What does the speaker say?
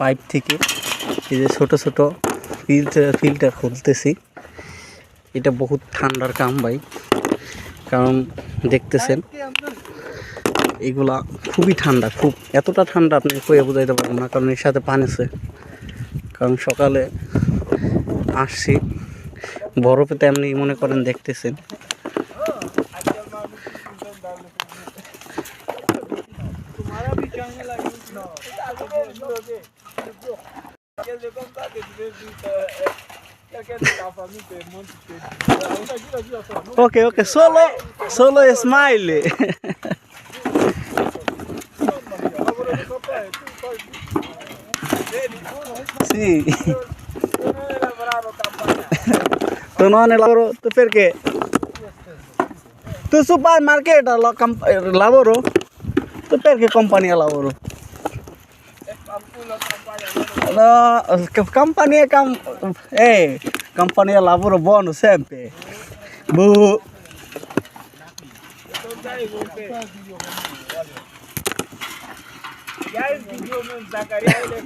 Pipe থেকে এই যে ছোট ছোট ফিল্টার ফিল্টার খুলতেছি। এটা বহুত ঠান্ডার কাম ভাই। কারণ দেখতেছেন, এগুলা খুবই ঠান্ডা, খুব এতটা ঠান্ডা আপনি কয়ে বোঝাইতে পারবেন না, কারণ এর সাথে পানি আছে। কারণ সকালে আসছি, বরফে তেমনি মনে করেন দেখতেছেন। Ok, ok, solo, solo smile. Sí. Tu no laboro, tu perché? Tu supermarket laboro, tu perché compagnia laboro? Ada kampanye kam eh kampanye labur bonus sempe bu. Ya es video men Zakaria le